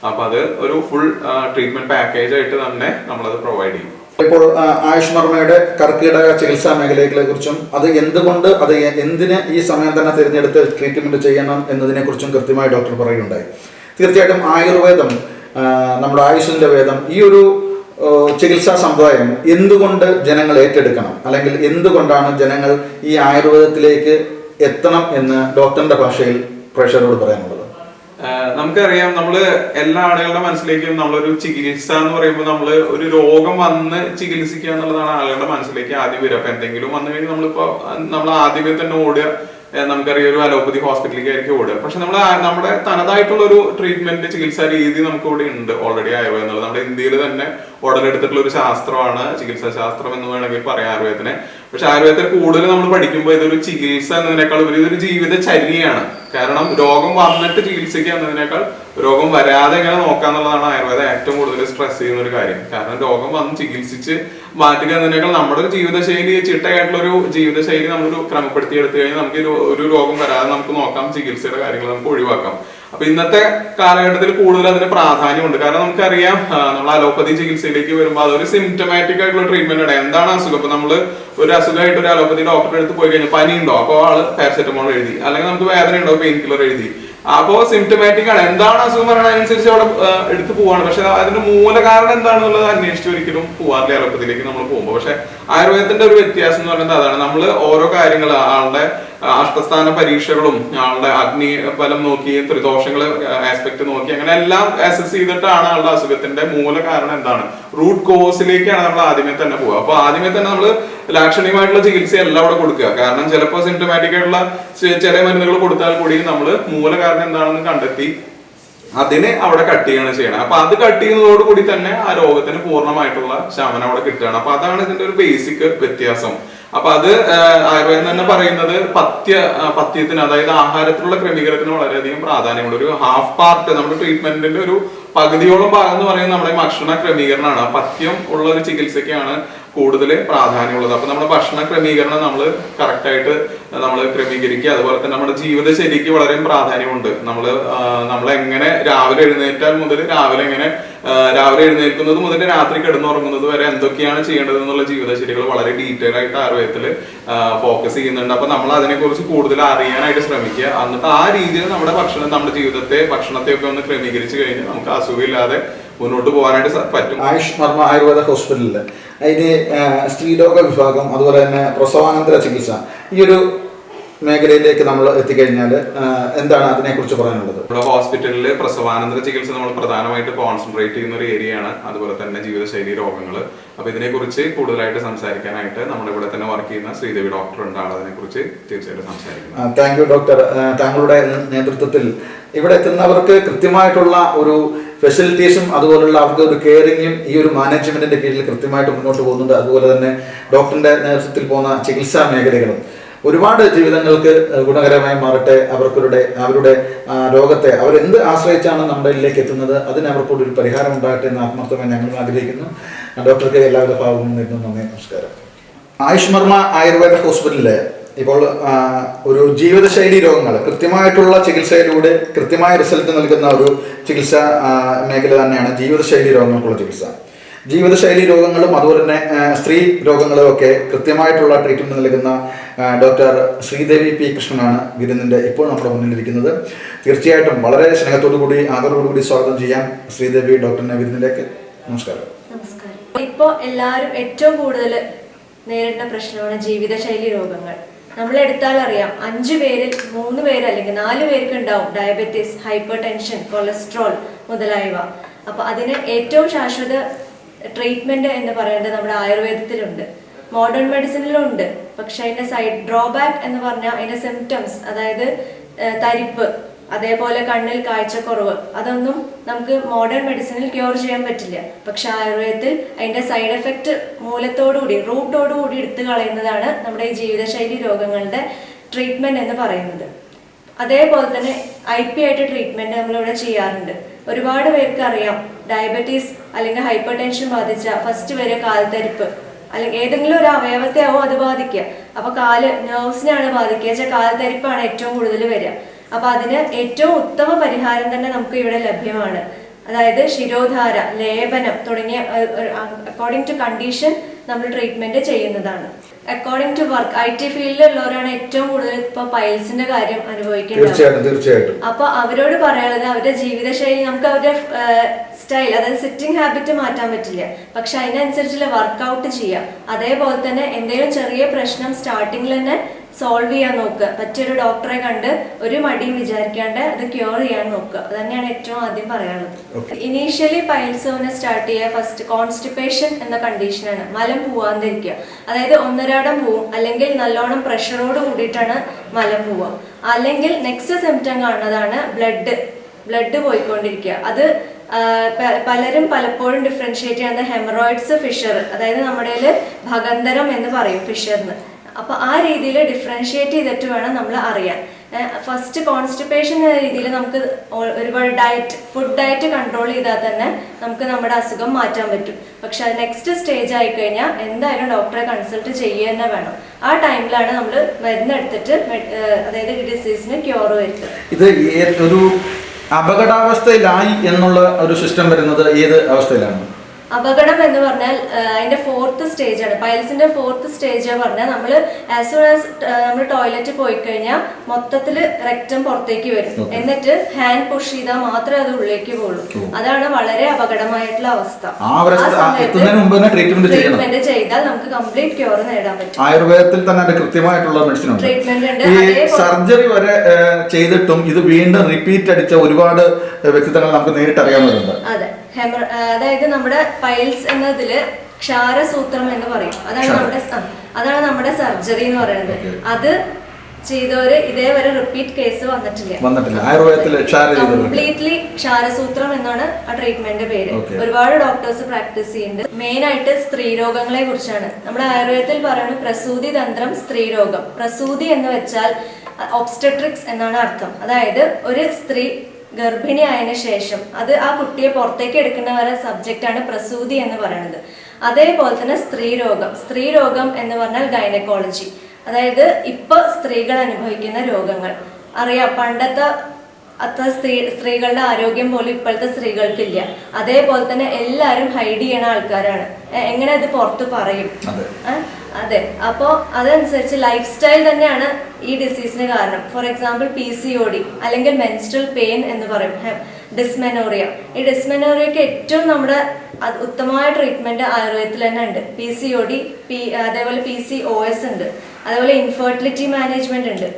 അപ്പൊ അത് ഒരു ഫുൾ ട്രീറ്റ്മെന്റ് പാക്കേജ് ആയിട്ട് തന്നെ നമ്മളത് പ്രൊവൈഡ് ചെയ്യും. ഇപ്പോൾ ആയുഷ് മർമ്മയുടെ കർക്കിടക ചികിത്സാ മേഖലകളെ കുറിച്ചും അത് എന്തുകൊണ്ട് അത് എന്തിനെ ഈ സമയം തന്നെ തിരഞ്ഞെടുത്ത് ട്രീറ്റ്മെന്റ് ചെയ്യണം എന്നതിനെ കുറിച്ചും കൃത്യമായി ഡോക്ടർ പറയുകയുണ്ടായി. തീർച്ചയായിട്ടും ആയുർവേദം നമ്മുടെ ആയുഷിന്റെ വേദം ഈ ഒരു ചികിത്സാ സമ്പ്രദായം എന്തുകൊണ്ട് ജനങ്ങൾ ഏറ്റെടുക്കണം? അല്ലെങ്കിൽ എന്തുകൊണ്ടാണ് ജനങ്ങൾ ഈ ആയുർവേദത്തിലേക്ക് എത്തണം എന്ന് ഡോക്ടറിന്റെ ഭാഷയിൽ പ്രേക്ഷകരോട് പറയാനുള്ളത്? നമുക്കറിയാം നമ്മൾ എല്ലാ ആളുകളുടെ മനസ്സിലേക്കും നമ്മളൊരു ചികിത്സ എന്ന് പറയുമ്പോൾ നമ്മൾ ഒരു രോഗം വന്ന് ചികിത്സിക്കുക എന്നുള്ളതാണ് ആളുകളുടെ മനസ്സിലേക്ക് ആദ്യം വരിക. അപ്പൊ എന്തെങ്കിലും വന്നു കഴിഞ്ഞാൽ നമ്മളിപ്പോ നമ്മൾ ആദ്യമേ തന്നെ ഓടുക. നമുക്കറിയാം ഒരു അലോപ്പതി ഹോസ്പിറ്റലിലേക്ക് ആയിരിക്കും ഓടുക. പക്ഷെ നമ്മൾ നമ്മുടെ തനതായിട്ടുള്ള ഒരു ട്രീറ്റ്മെന്റ് ചികിത്സാ രീതി നമുക്ക് ഇവിടെ ഉണ്ട് ഓൾറെഡി ആയുർവേദം എന്നുള്ളത്. നമ്മുടെ ഇന്ത്യയിൽ തന്നെ ഉടലെടുത്തിട്ടുള്ള ഒരു ശാസ്ത്രമാണ് ചികിത്സാ ശാസ്ത്രം എന്ന് വേണമെങ്കിൽ പറയാം ആയുർവേദത്തിനെ. പക്ഷെ ആയുർവേദത്തിൽ കൂടുതൽ നമ്മൾ പഠിക്കുമ്പോൾ ഇതൊരു ചികിത്സ എന്നതിനേക്കാൾ ഒരു ഇതൊരു ജീവിതചര്യയാണ്. കാരണം രോഗം വന്നിട്ട് ചികിത്സിക്കുക എന്നതിനേക്കാൾ രോഗം വരാതെ എങ്ങനെ നോക്കാന്നുള്ളതാണ് ആയുർവേദം ഏറ്റവും കൂടുതൽ സ്ട്രെസ് ചെയ്യുന്ന ഒരു കാര്യം. കാരണം രോഗം വന്ന് ചികിത്സിച്ച് മാറ്റുക എന്നതിനേക്കാൾ നമ്മുടെ ഒരു ജീവിതശൈലി ചിട്ടയായിട്ടുള്ള ഒരു ജീവിതശൈലി നമ്മളൊരു ക്രമപ്പെടുത്തി എടുത്തു കഴിഞ്ഞാൽ നമുക്ക് ഒരു- രോഗം വരാതെ നമുക്ക് നോക്കാം ചികിത്സയുടെ കാര്യങ്ങൾ നമുക്ക് ഒഴിവാക്കാം. അപ്പൊ ഇന്നത്തെ കാലഘട്ടത്തിൽ കൂടുതൽ അതിന് പ്രാധാന്യമുണ്ട്. കാരണം നമുക്കറിയാം നമ്മൾ അലോപ്പതി ചികിത്സയിലേക്ക് വരുമ്പോൾ അതൊരു സിംറ്റമാറ്റിക് ആയിട്ടുള്ള ട്രീറ്റ്മെന്റ് ആണ്. എന്താണ് അസുഖം? ഇപ്പൊ നമ്മൾ ഒരു അസുഖമായിട്ട് ഒരു അലോപ്പതി ഡോക്ടറെ അടുത്ത് പോയി കഴിഞ്ഞാൽ പനി ഉണ്ടോ അപ്പോൾ ആൾ പാരസെറ്റമോൾ എഴുതി. അല്ലെങ്കിൽ നമുക്ക് വേദന ഉണ്ടോ പെയിൻ കില്ലർ എഴുതി. അപ്പോ സിംറ്റമാറ്റിക് ആണ്. എന്താണ് അസുഖം പറയുന്നത് അതിനനുസരിച്ച് അവിടെ എടുത്തു പോവാണ്. പക്ഷെ അതിന്റെ മൂല കാരണം എന്താണെന്നുള്ളത് അന്വേഷിച്ച് ഒരിക്കലും പോവാറില്ല എളുപ്പത്തിലേക്ക് നമ്മൾ പോകുമ്പോൾ പക്ഷെ ആയുർവേദത്തിന്റെ ഒരു വ്യത്യാസം എന്ന് പറയുന്നത് അതാണ്. നമ്മൾ ഓരോ കാര്യങ്ങൾ ആളുടെ അഷ്ടസ്ഥാന പരീക്ഷകളും ആളുടെ അഗ്നി ഫലം നോക്കി ത്രിദോഷങ്ങൾ ആസ്പെക്ട് നോക്കി അങ്ങനെ എല്ലാം അസസ് ചെയ്തിട്ടാണ് ആളുടെ അസുഖത്തിന്റെ മൂല കാരണം എന്താണ്? റൂട്ട് കോസിലേക്കാണ് നമ്മൾ ആദ്യമേ തന്നെ പോവുക. അപ്പൊ ആദ്യമേ തന്നെ നമ്മൾ ലാക്ഷണികമായിട്ടുള്ള ചികിത്സ എല്ലാം അവിടെ കൊടുക്കുക. കാരണം ചിലപ്പോൾ സിംറ്റമാറ്റിക് ആയിട്ടുള്ള ചില മരുന്നുകൾ കൊടുത്താൽ കൂടി നമ്മൾ മൂല കാരണം എന്താണെന്ന് കണ്ടെത്തി അതിനെ അവിടെ കട്ട് ചെയ്യാണ് ചെയ്യണം. അപ്പൊ അത് കട്ട് ചെയ്യുന്നതോട് കൂടി തന്നെ ആ രോഗത്തിന് പൂർണമായിട്ടുള്ള ശമനം അവിടെ കിട്ടുകയാണ്. അപ്പൊ അതാണ് ഇതിന്റെ ഒരു ബേസിക് വ്യത്യാസം. അപ്പൊ അത് ആയുർവേദം തന്നെ പറയുന്നത് പത്യ പത്യത്തിന് അതായത് ആഹാരത്തിലുള്ള ക്രമീകരണത്തിന് വളരെയധികം പ്രാധാന്യമുണ്ട് ഒരു ഹാഫ് പാർട്ട് നമ്മുടെ ട്രീറ്റ്മെന്റിന്റെ ഒരു പകുതിയോളം ഭാഗം എന്ന് പറയുന്നത് നമ്മുടെ ഭക്ഷണ ക്രമീകരണമാണ്. പത്യം ഉള്ള ഒരു ചികിത്സയ്ക്കാണ് കൂടുതൽ പ്രാധാന്യമുള്ളത്. അപ്പൊ നമ്മുടെ ഭക്ഷണ ക്രമീകരണം നമ്മൾ കറക്റ്റായിട്ട് നമ്മൾ ക്രമീകരിക്കുക. അതുപോലെ തന്നെ നമ്മുടെ ജീവിതശൈലിക്ക് വളരെ പ്രാധാന്യമുണ്ട്. നമ്മൾ നമ്മൾ എങ്ങനെ രാവിലെ എഴുന്നേറ്റാൽ മുതൽ രാവിലെ എങ്ങനെ രാവിലെ എഴുന്നേൽക്കുന്നത് മുതൽ രാത്രി കിടന്നുറങ്ങുന്നത് വരെ എന്തൊക്കെയാണ് ചെയ്യേണ്ടത് എന്നുള്ള ജീവിതശൈലികൾ വളരെ ഡീറ്റെയിൽ ആയിട്ട് ആയുർവേദത്തിൽ ഫോക്കസ് ചെയ്യുന്നുണ്ട്. അപ്പൊ നമ്മൾ അതിനെക്കുറിച്ച് കൂടുതൽ അറിയാനായിട്ട് ശ്രമിക്കുക. എന്നിട്ട് ആ രീതിയിൽ നമ്മുടെ ഭക്ഷണം നമ്മുടെ ജീവിതത്തെ ഭക്ഷണത്തെ ഒക്കെ ഒന്ന് ക്രമീകരിച്ച് കഴിഞ്ഞാൽ നമുക്ക് അസുഖമില്ലാതെ മുന്നോട്ട് പോകാനായിട്ട് പറ്റും. ആയുഷ് മർമ്മ ആയുർവേദ ഹോസ്പിറ്റലിൽ അതിന് സ്ത്രീരോഗ വിഭാഗം അതുപോലെ തന്നെ പ്രസവാനന്തര ചികിത്സ. ഈ ഒരു മേഖലയിലേക്ക് നമ്മൾ എത്തിക്കഴിഞ്ഞാൽ എന്താണ് അതിനെക്കുറിച്ച് പറയാനുള്ളത്? ഇവിടെ ഹോസ്പിറ്റലിൽ പ്രസവാനന്തര ചികിത്സ നമ്മൾ പ്രധാനമായിട്ട് കോൺസെൻട്രേറ്റ് ചെയ്യുന്ന ഒരു ഏരിയയാണ് അതുപോലെ തന്നെ ജീവിതശൈലി രോഗങ്ങൾ അപ്പൊ ഇതിനെക്കുറിച്ച് കൂടുതലായിട്ട് സംസാരിക്കാനായിട്ട് നമ്മുടെ ഇവിടെ തന്നെ വർക്ക് ചെയ്യുന്ന ശ്രീദേവി ഡോക്ടർ ഉണ്ട്. ആൾ അതിനെക്കുറിച്ച് തീർച്ചയായിട്ടും സംസാരിക്കുന്നത് താങ്ക് യു ഡോക്ടർ താങ്കളുടെ നേതൃത്വത്തിൽ ഇവിടെ എത്തുന്നവർക്ക് കൃത്യമായിട്ടുള്ള ഒരു ഫെസിലിറ്റീസും അതുപോലുള്ള അവർക്ക് ഒരു കെയറിങ്ങും ഈ ഒരു മാനേജ്മെന്റിന്റെ കീഴിൽ കൃത്യമായിട്ട് മുന്നോട്ട് പോകുന്നുണ്ട്. അതുപോലെ തന്നെ ഡോക്ടറിന്റെ നേതൃത്വത്തിൽ പോകുന്ന ചികിത്സാ മേഖലകളും. ഒരുപാട് ജീവിതങ്ങൾക്ക് ഗുണകരമായി മാറട്ടെ. അവർക്കരുടെ അവരുടെ രോഗത്തെ അവരെന്ത് ആശ്രയിച്ചാണ് നമ്മുടെ ഇതിലേക്ക് എത്തുന്നത്? അതിന് അവർക്കൂടി ഒരു പരിഹാരം ഉണ്ടാകട്ടെ എന്ന് ആത്മാർത്ഥമായി ഞങ്ങൾ ആഗ്രഹിക്കുന്നു. ഡോക്ടർക്ക് എല്ലാവിധ ഭാഗവും നേരുന്നു. നന്ദി നമസ്കാരം. ആയുഷ്മർമ്മ ആയുർവേദ ഹോസ്പിറ്റലിൽ ഇപ്പോൾ ഒരു ജീവിതശൈലി രോഗങ്ങൾ കൃത്യമായിട്ടുള്ള ചികിത്സയിലൂടെ കൃത്യമായ റിസൾട്ട് നൽകുന്ന ഒരു ചികിത്സാ മേഖല തന്നെയാണ് ജീവിതശൈലി രോഗങ്ങൾക്കുള്ള ചികിത്സ. ജീവിതശൈലി രോഗങ്ങളും അതുപോലെ തന്നെ സ്ത്രീ രോഗങ്ങളും ഒക്കെ കൃത്യമായിട്ടുള്ള ട്രീറ്റ്മെന്റ് നൽകുന്ന ഡോക്ടർ ശ്രീദേവി പി കൃഷ്ണനാണ് വിരുന്നിന്റെ ഇപ്പോൾ നമ്മുടെ മുന്നിലിരിക്കുന്നത്. തീർച്ചയായിട്ടും വളരെ സ്നേഹത്തോടു കൂടി ആദരവോടു കൂടി സ്വാഗതം ചെയ്യാം ശ്രീദേവി ഡോക്ടറിനെ വിരുന്നിലേക്ക്. നമസ്കാരം. ഇപ്പോൾ എല്ലാവരും ഏറ്റവും കൂടുതൽ നേരിടുന്ന പ്രശ്നമാണ് ജീവിതശൈലി രോഗങ്ങൾ. നമ്മൾ എടുത്താൽ അറിയാം അഞ്ചു പേരിൽ മൂന്ന് പേര് അല്ലെങ്കിൽ നാല് പേർക്ക് ഉണ്ടാവും ഡയബറ്റീസ് ഹൈപ്പർ ടെൻഷൻ കൊളസ്ട്രോൾ മുതലായവ. അപ്പൊ അതിന് ഏറ്റവും ശാശ്വത ട്രീറ്റ്മെന്റ് എന്ന് പറയുന്നത് നമ്മുടെ ആയുർവേദത്തിലുണ്ട്. മോഡേൺ മെഡിസിനിലും ഉണ്ട് പക്ഷെ അതിന്റെ സൈഡ് ഡ്രോബാക്ക് എന്ന് പറഞ്ഞാൽ അതിന്റെ സിംറ്റംസ് അതായത് തരിപ്പ് അതേപോലെ കണ്ണിൽ കാഴ്ചക്കുറവ് അതൊന്നും നമുക്ക് മോഡേൺ മെഡിസിനിൽ ക്യൂർ ചെയ്യാൻ പറ്റില്ല. പക്ഷെ ആയുർവേദത്തിൽ അതിന്റെ സൈഡ് എഫക്റ്റ് മൂലത്തോടുകൂടി റൂട്ടോടുകൂടി എടുത്തു കളയുന്നതാണ് നമ്മുടെ ഈ ജീവിതശൈലി രോഗങ്ങളുടെ ട്രീറ്റ്മെന്റ് എന്ന് പറയുന്നത്. അതേപോലെ തന്നെ ഐ പി ആയിട്ട് ട്രീറ്റ്മെന്റ് നമ്മളിവിടെ ചെയ്യാറുണ്ട്. ഒരുപാട് പേർക്ക് അറിയാം ഡയബറ്റീസ് അല്ലെങ്കിൽ ഹൈപ്പർ ടെൻഷൻ ബാധിച്ച ഫസ്റ്റ് വരെ കാൽത്തരിപ്പ് അല്ലെങ്കിൽ ഏതെങ്കിലും ഒരു അവയവത്തെ ആവോ അത് ബാധിക്കുക. അപ്പൊ കാൽ നെർവ്സിനെയാണ് ബാധിക്കുക. വെച്ചാൽ കാൽത്തരിപ്പാണ് ഏറ്റവും കൂടുതൽ വരിക. അപ്പൊ അതിന് ഏറ്റവും ഉത്തമ പരിഹാരം തന്നെ നമുക്ക് ഇവിടെ ലഭ്യമാണ്. അതായത് ശിരോധാര ലേപനം തുടങ്ങിയ അക്കോർഡിംഗ് ടു കണ്ടീഷൻ നമ്മൾ ട്രീറ്റ്മെന്റ് ചെയ്യുന്നതാണ്. According to work I T ഫീൽഡിലുള്ളവരാണ് ഏറ്റവും കൂടുതൽ ഇപ്പൊ പൈൽസിന്റെ കാര്യം തീർച്ചയായിട്ടും അപ്പൊ അവരോട് പറയാനുള്ളത് അവരുടെ ജീവിതശൈലി നമുക്ക് അവരുടെ സ്റ്റൈൽ അതായത് സിറ്റിംഗ് ഹാബിറ്റ് മാറ്റാൻ പറ്റില്ല. പക്ഷെ അതിനനുസരിച്ചുള്ള വർക്ക്ഔട്ട് ചെയ്യാം അതേപോലെ തന്നെ എന്തെങ്കിലും ചെറിയ പ്രശ്നം സ്റ്റാർട്ടിങ്ങിൽ തന്നെ സോൾവ് ചെയ്യാൻ നോക്കുക. പറ്റിയൊരു ഡോക്ടറെ കണ്ട് ഒരു മടിയും വിചാരിക്കാണ്ട് അത് ക്യൂർ ചെയ്യാൻ നോക്കുക. അതന്നെയാണ് തന്നെയാണ് ഏറ്റവും ആദ്യം പറയാനുള്ളത്. ഇനീഷ്യലി പൈൽസോനെ സ്റ്റാർട്ട് ചെയ്യുക ഫസ്റ്റ് കോൺസ്റ്റിപ്പേഷൻ എന്ന കണ്ടീഷനാണ് മലം പോവാതിരിക്കുക അതായത് ഒന്നരാടം പോവും. അല്ലെങ്കിൽ നല്ലോണം പ്രഷറോട് കൂടിയിട്ടാണ് മലം പോവുക. അല്ലെങ്കിൽ നെക്സ്റ്റ് സിംറ്റം കാണുന്നതാണ് ബ്ലഡ് ബ്ലഡ് പോയിക്കൊണ്ടിരിക്കുക. അത് പലരും പലപ്പോഴും ഡിഫറൻഷ്യേറ്റ് ചെയ്യുന്ന ഹെമറോയിഡ്സ് ഫിഷർ അതായത് നമ്മുടെ ഭഗന്തരം എന്ന് പറയും ഫിഷറിന് അപ്പൊ ആ രീതിയിൽ ഡിഫറൻഷിയേറ്റ് ചെയ്തിട്ട് വേണം നമ്മൾ അറിയാൻ. ഫസ്റ്റ് കോൺസ്റ്റിപ്പേഷൻ എന്ന രീതിയിൽ നമുക്ക് ഒരുപാട് ഡയറ്റ് ഫുഡ് ഡയറ്റ് കൺട്രോൾ ചെയ്താൽ തന്നെ നമുക്ക് നമ്മുടെ അസുഖം മാറ്റാൻ പറ്റും. പക്ഷെ അത് നെക്സ്റ്റ് സ്റ്റേജ് ആയി കഴിഞ്ഞാൽ എന്തായാലും ഡോക്ടറെ കൺസൾട്ട് ചെയ്യുക തന്നെ വേണം. ആ ടൈമിലാണ് നമ്മൾ മരുന്ന് എടുത്തിട്ട് അതായത് ഈ ഡിസീസിന് ക്യൂർ വരുത്തുക. ഇത് ഒരു അപകടാവസ്ഥയിലായി എന്നുള്ള ഒരു സിസ്റ്റം വരുന്നത് ഏത് അവസ്ഥയിലാണ്? അപകടം എന്ന് പറഞ്ഞാൽ അതിന്റെ ഫോർത്ത് സ്റ്റേജ് ആണ്. പൈൽസിന്റെ ഫോർത്ത് സ്റ്റേജ് പറഞ്ഞാൽ നമ്മൾ ആസ് സൂൺ ആസ് നമ്മൾ ടോയ്ലറ്റ് പോയി കഴിഞ്ഞാൽ മൊത്തത്തിൽ റെക്റ്റം പുറത്തേക്ക് വരും. എന്നിട്ട് ഹാൻഡ് പുഷ് ചെയ്താൽ മാത്രമേ അത് ഉള്ളിലേക്ക് പോകുള്ളൂ. അതാണ് വളരെ അപകടമായിട്ടുള്ള അവസ്ഥ. ട്രീറ്റ്മെന്റ് ചെയ്താൽ നമുക്ക് കംപ്ലീറ്റ് ക്യൂർ നേടാൻ പറ്റും. ആയുർവേദത്തിൽ തന്നെ കൃത്യമായിട്ടുള്ള മെഡിസിൻ ഉണ്ട്. ഉണ്ട്. ഈ സർജറി വരെ ചെയ്തിട്ടും ഇത് വീണ്ടും റിപ്പീറ്റ് അടിച്ച ഒരുപാട് വ്യക്തിത്വങ്ങൾ നമുക്ക് നേരിട്ട് അറിയാവുന്നതുണ്ട് അതെ. ഹെമർ അതായത് നമ്മുടെ പൈൽസ് എന്നതിൽ ക്ഷാരസൂത്രം എന്ന് പറയും. അതാണ് നമ്മുടെ അതാണ് നമ്മുടെ സർജറി എന്ന് പറയുന്നത്. അത് ചെയ്തവര് ഇതേവരെ റിപ്പീറ്റ് കേസ് വന്നിട്ടില്ല. വന്നിട്ടില്ല. കംപ്ലീറ്റ്ലി ക്ഷാരസൂത്രം എന്നാണ് ആ ട്രീറ്റ്മെന്റ് പേര്. ഒരുപാട് ഡോക്ടേഴ്സ് പ്രാക്ടീസ് ചെയ്യുന്നുണ്ട്. മെയിൻ ആയിട്ട് സ്ത്രീരോഗങ്ങളെ കുറിച്ചാണ്. നമ്മുടെ ആയുർവേദത്തിൽ പറയുന്നത് പ്രസൂതി തന്ത്രം സ്ത്രീരോഗം പ്രസൂതി എന്ന് വെച്ചാൽ ഒബ്സ്റ്റട്രിക്സ് എന്നാണ് അർത്ഥം. അതായത് ഒരു സ്ത്രീ ഗർഭിണി ആയതിനു ശേഷം അത് ആ കുട്ടിയെ പുറത്തേക്ക് എടുക്കുന്ന വരെ സബ്ജക്റ്റ് ആണ് പ്രസൂതി എന്ന് പറയുന്നത്. അതേപോലെ തന്നെ സ്ത്രീരോഗം. സ്ത്രീരോഗം എന്ന് പറഞ്ഞാൽ ഗൈനക്കോളജി അതായത് ഇപ്പൊ സ്ത്രീകൾ അനുഭവിക്കുന്ന രോഗങ്ങൾ. അറിയാം പണ്ടത്തെ അത്ര സ്ത്രീ സ്ത്രീകളുടെ ആരോഗ്യം പോലും ഇപ്പോഴത്തെ സ്ത്രീകൾക്കില്ല. അതേപോലെ തന്നെ എല്ലാവരും ഹൈഡ് ചെയ്യണ ആൾക്കാരാണ്. എങ്ങനെ അത് പുറത്ത് പറയും? അതെ. അപ്പോ അപ്പോൾ അതനുസരിച്ച് ലൈഫ് സ്റ്റൈൽ തന്നെയാണ് ഈ ഡിസീസിന് കാരണം. For example P C O D അല്ലെങ്കിൽ മെൻസ്ട്രൽ പെയിൻ എന്ന് പറയും. ഡിസ്മെനോറിയ ഈ ഡിസ്മെനോറിയക്ക് ഏറ്റവും നമ്മുടെ ഉത്തമമായ ട്രീറ്റ്മെന്റ് ആയുർവേദത്തിൽ തന്നെ ഉണ്ട്. P C O D P അതേപോലെ പി സി ഒ എസ് ഉണ്ട്. അതേപോലെ ഇൻഫെർട്ടിലിറ്റി മാനേജ്മെന്റ് ഉണ്ട്.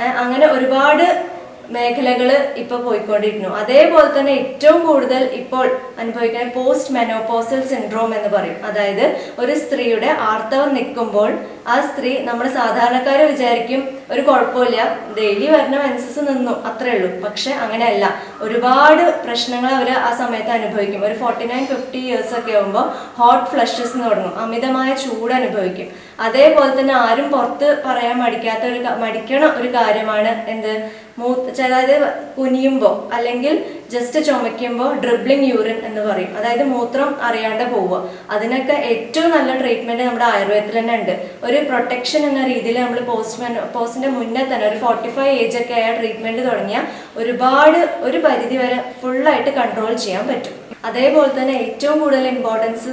അങ്ങനെ ഒരുപാട് മേഖലകൾ ഇപ്പോൾ പോയിക്കൊണ്ടിരിക്കുന്നു. അതേപോലെ തന്നെ ഏറ്റവും കൂടുതൽ ഇപ്പോൾ അനുഭവിക്കുന്ന പോസ്റ്റ് മെനോപോസൽ സിൻഡ്രോം എന്ന് പറയും. അതായത് ഒരു സ്ത്രീയുടെ ആർത്തവം നിൽക്കുമ്പോൾ ആ സ്ത്രീ നമ്മൾ സാധാരണക്കാരെ വിചാരിക്കും ഒരു കുഴപ്പമില്ല. ഡെയിലി വരണം മെൻസസ് നിന്നു അത്രേ ഉള്ളൂ. പക്ഷെ അങ്ങനെയല്ല. ഒരുപാട് പ്രശ്നങ്ങൾ അവർ ആ സമയത്ത് അനുഭവിക്കും. ഒരു ഫോർട്ടി നയൻ ഫിഫ്റ്റി ഇയേഴ്സ് ഒക്കെ ആകുമ്പോൾ ഹോട്ട് ഫ്ലഷസ് എന്ന് തുടങ്ങും. അമിതമായ ചൂട് അനുഭവിക്കും. അതേപോലെ തന്നെ ആരും പുറത്ത് പറയാൻ മടിക്കാത്ത ഒരു മടിക്കണ ഒരു കാര്യമാണ് എന്ത്? മൂ അതായത് കുനിയുമ്പോൾ അല്ലെങ്കിൽ ജസ്റ്റ് ചുമയ്ക്കുമ്പോൾ ഡ്രിബ്ലിംഗ് യൂറിൻ എന്ന് പറയും. അതായത് മൂത്രം അറിയാണ്ട് പോവുക. അതിനൊക്കെ ഏറ്റവും നല്ല ട്രീറ്റ്മെന്റ് നമ്മുടെ ആയുർവേദത്തിൽ തന്നെ ഉണ്ട്. ഒരു പ്രൊട്ടക്ഷൻ എന്ന രീതിയിൽ നമ്മൾ പോസ്റ്റ്മെൻ പോസ്റ്റിന്റെ മുന്നേ തന്നെ ഒരു ഫോർട്ടി ഫൈവ് ഏജ് ഒക്കെ ആയ ട്രീറ്റ്മെന്റ് തുടങ്ങിയ ഒരുപാട് ഒരു പരിധി വരെ ഫുള്ളായിട്ട് കൺട്രോൾ ചെയ്യാൻ പറ്റും. അതേപോലെ തന്നെ ഏറ്റവും കൂടുതൽ ഇമ്പോർട്ടൻസ്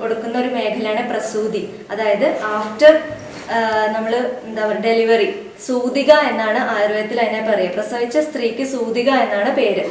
കൊടുക്കുന്ന ഒരു മേഖലയാണ് പ്രസൂതി. അതായത് ആഫ്റ്റർ നമ്മൾ എന്താ പറയുക ഡെലിവറി സൂതിക എന്നാണ് ആയുർവേദത്തിൽ അതിനെ പറയുക. പ്രസവിച്ച സ്ത്രീക്ക് സൂതിക എന്നാണ് പേര്.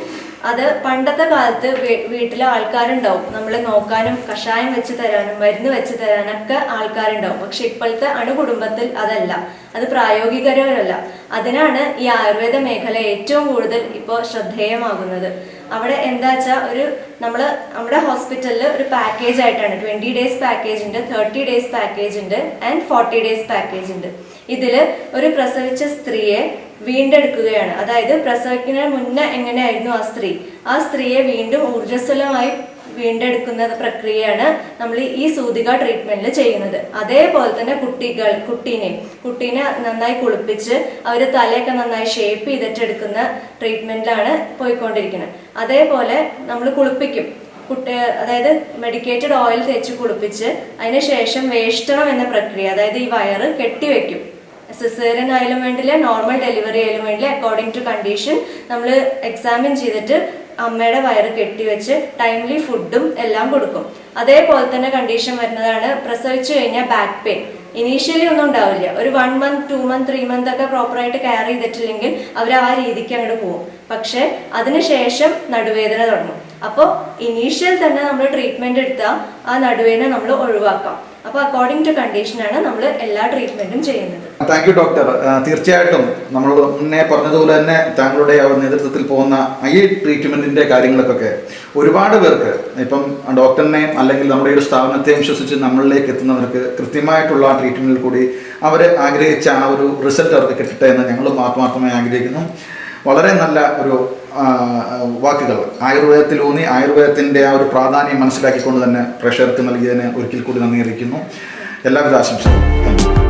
അത് പണ്ടത്തെ കാലത്ത് വീട്ടിലെ ആൾക്കാരുണ്ടാവും. നമ്മളെ നോക്കാനും കഷായം വെച്ച് തരാനും മരുന്ന് വെച്ച് തരാനൊക്കെ ആൾക്കാരുണ്ടാവും. പക്ഷെ ഇപ്പോഴത്തെ അണുകുടുംബത്തിൽ അതല്ല. അത് പ്രായോഗികരമല്ല. അതിനാണ് ഈ ആയുർവേദ മേഖല ഏറ്റവും കൂടുതൽ ഇപ്പോൾ ശ്രദ്ധേയമാകുന്നത്. അവിടെ എന്താ വെച്ചാൽ ഒരു നമ്മൾ നമ്മുടെ ഹോസ്പിറ്റലിൽ ഒരു പാക്കേജ് ആയിട്ടാണ് ട്വന്റി ഡേയ്സ് പാക്കേജ് ഉണ്ട് തേർട്ടി ഡേയ്സ് പാക്കേജ് ഉണ്ട് ആൻഡ് ഫോർട്ടി ഡേയ്സ് പാക്കേജ് ഉണ്ട് ഇതിൽ ഒരു പ്രസവിച്ച സ്ത്രീയെ വീണ്ടെടുക്കുകയാണ്. അതായത് പ്രസവിക്കുന്നതിന് മുന്നേ എങ്ങനെയായിരുന്നു ആ സ്ത്രീ? ആ സ്ത്രീയെ വീണ്ടും ഊർജസ്വലമായി വീണ്ടെടുക്കുന്ന പ്രക്രിയയാണ് നമ്മൾ ഈ സൂതിക ട്രീറ്റ്മെന്റിൽ ചെയ്യുന്നത്. അതേപോലെ തന്നെ കുട്ടികൾ കുട്ടീനെ കുട്ടീനെ നന്നായി കുളിപ്പിച്ച് അവർ തലയൊക്കെ നന്നായി ഷേപ്പ് ചെയ്തിട്ടെടുക്കുന്ന ട്രീറ്റ്മെന്റിലാണ് പോയിക്കൊണ്ടിരിക്കുന്നത്. അതേപോലെ നമ്മൾ കുളിപ്പിക്കും. കുട്ടി അതായത് മെഡിക്കേറ്റഡ് ഓയിൽ തേച്ച് കുളിപ്പിച്ച് അതിന് ശേഷം വേഷ്ടണം എന്ന പ്രക്രിയ അതായത് ഈ വയറ് കെട്ടിവെക്കും സിസേറിയൻ ആയാലും വേണ്ടില്ല നോർമൽ ഡെലിവറി ആയാലും വേണ്ടില്ല അക്കോർഡിംഗ് ടു കണ്ടീഷൻ നമ്മൾ എക്സാമിൻ ചെയ്തിട്ട് അമ്മയുടെ വയറ് കെട്ടിവെച്ച് ടൈംലി ഫുഡും എല്ലാം കൊടുക്കും. അതേപോലെ തന്നെ കണ്ടീഷൻ വരുന്നതാണ് പ്രസവിച്ചു കഴിഞ്ഞാൽ ബാക്ക് പെയിൻ ഇനീഷ്യലി ഒന്നും ഉണ്ടാവില്ല. ഒരു one month two month three month ഒക്കെ പ്രോപ്പറായിട്ട് കെയർ ചെയ്തിട്ടില്ലെങ്കിൽ അവർ ആ രീതിക്ക് അങ്ങോട്ട് പോകും പക്ഷെ അതിനുശേഷം നടുവേദന തുടങ്ങും. അപ്പോൾ ഇനീഷ്യൽ തന്നെ നമ്മൾ ട്രീറ്റ്മെന്റ് എടുത്താൽ ആ നടുവേനെ നമ്മൾ ഒഴിവാക്കാം. അപ്പോൾ അക്കോർഡിംഗ് ടു കണ്ടീഷനാണ് നമ്മൾ എല്ലാ ട്രീറ്റ്മെന്റും ചെയ്യുന്നത്. താങ്ക് യു ഡോക്ടർ തീർച്ചയായിട്ടും നമ്മൾ മുന്നേ പറഞ്ഞതുപോലെ തന്നെ താങ്കളുടെ നേതൃത്വത്തിൽ പോകുന്ന ഈ ട്രീറ്റ്മെന്റിന്റെ കാര്യങ്ങൾക്കൊക്കെ ഒരുപാട് പേർക്ക് ഇപ്പം ഡോക്ടറിനെയും അല്ലെങ്കിൽ നമ്മുടെ ഒരു സ്ഥാപനത്തെയും വിശ്വസിച്ച് നമ്മളിലേക്ക് എത്തുന്നവർക്ക് കൃത്യമായിട്ടുള്ള ട്രീറ്റ്മെന്റിൽ കൂടി അവർ ആഗ്രഹിച്ച ആ ഒരു റിസൾട്ട് അവർക്ക് കിട്ടട്ടെ എന്ന് ഞങ്ങളും ആത്മാർത്ഥമായി ആഗ്രഹിക്കുന്നു. വളരെ നല്ല ഒരു വാക്കുകൾ. ആയുർവേദത്തിൽ ഊന്നി ആയുർവേദത്തിന്റെ ആ ഒരു പ്രാധാന്യം മനസ്സിലാക്കിക്കൊണ്ട് തന്നെ പ്രേക്ഷകർക്ക് നൽകിയതിന് ഒരിക്കൽ കൂടി നന്ദി അറിയിക്കുന്നു. എല്ലാവിധ ആശംസകളും.